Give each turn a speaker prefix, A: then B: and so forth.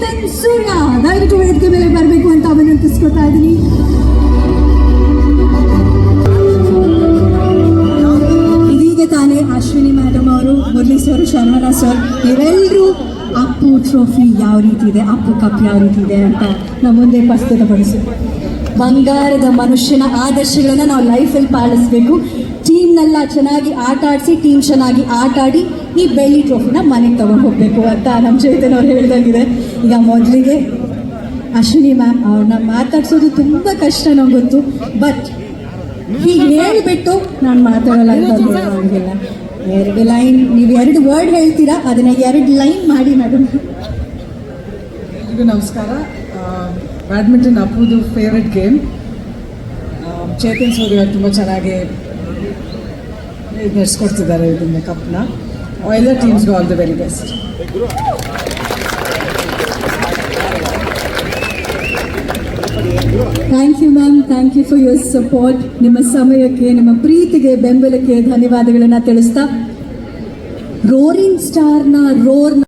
A: ಚೇತನ್ ಸೂರ್ಯ ದಯವಿಟ್ಟು ವೇದಿಕೆ ಮೇಲೆ ಬರಬೇಕು ಅಂತ ವಿನಂತಿಸ್ಕೊತಾ ಇದ್ದೀನಿ. ಇದೀಗ ತಾನೇ ಅಶ್ವಿನಿ ಮೇಡಮ್ ಅವರು ಮುರಳಿ ಸರ್ ಶರ್ಮಣ ಸರ್ ಇವರೆಲ್ಲರೂ ಅಪ್ಪು ಟ್ರೋಫಿ ಯಾವ ರೀತಿ ಇದೆ ಅಪ್ಪು ಕಪ್ ಯಾವ ರೀತಿ ಇದೆ ಅಂತ ನಮ್ಮ ಮುಂದೆ ಪ್ರಸ್ತುತಪಡಿಸಿ ಬಂಗಾರದ ಮನುಷ್ಯನ ಆದರ್ಶಗಳನ್ನು ನಾವು ಲೈಫಲ್ಲಿ ಪಾಲಿಸಬೇಕು. ಟೀಮ್ನೆಲ್ಲ ಚೆನ್ನಾಗಿ ಆಟ ಆಡಿಸಿ ಟೀಮ್ ಚೆನ್ನಾಗಿ ಆಟ ಆಡಿ ಈ ಬೆಳ್ಳಿ ಟ್ರೋಫಿನ ಮನೆಗೆ ತಗೊಂಡು ಹೋಗಬೇಕು ಅಂತ ನಮ್ಮ ಚೇತನ್ ಅವ್ರು ಹೇಳ್ದಂಗಿದೆ. ಈಗ ಮೊದಲಿಗೆ ಅಶ್ವಿನಿ ಮ್ಯಾಮ್ ಅವ್ರನ್ನ ಮಾತಾಡ್ಸೋದು ತುಂಬ ಕಷ್ಟ ನಂಗೆ ಗೊತ್ತು. ಬಟ್ ಹೀಗೆ ಹೇಳಿಬಿಟ್ಟು ನಾನು ಮಾತಾಡಲ್ಲ ಅಂತ ಎರಡು ಲೈನ್ ನೀವು ಎರಡು ವರ್ಡ್ ಹೇಳ್ತೀರಾ? ಅದನ್ನ ಎರಡು ಲೈನ್ ಮಾಡಿ ಮೇಡಮ್
B: ನಮಸ್ಕಾರ. ಬ್ಯಾಡ್ಮಿಂಟನ್ ಅಪ್ಪುದು ಫೇವ್ರೆಟ್ ಗೇಮ್ ಚೇತನ್ ಸೂರ್ಯ ತುಂಬ ಚೆನ್ನಾಗಿ ನಡೆಸ್ಕೊಡ್ತಿದ್ದಾರೆ ಇದನ್ನ ಕಪ್ನ ಎಲ್ಲ ಟೀಮ್ಸ್ಗೂ all the very best
A: thank you ma'am thank you for your support ನಿಮ್ಮ ಸಮಯಕ್ಕೆ, ನಿಮ್ಮ ಪ್ರೀತಿಗೆ, ಬೆಂಬಲಕ್ಕೆ ಧನ್ಯವಾದಗಳನ್ನು ತಿಳಿಸ್ತಾ ರೋರಿಂಗ್ ಸ್ಟಾರ್ನ ರೋರ್ನ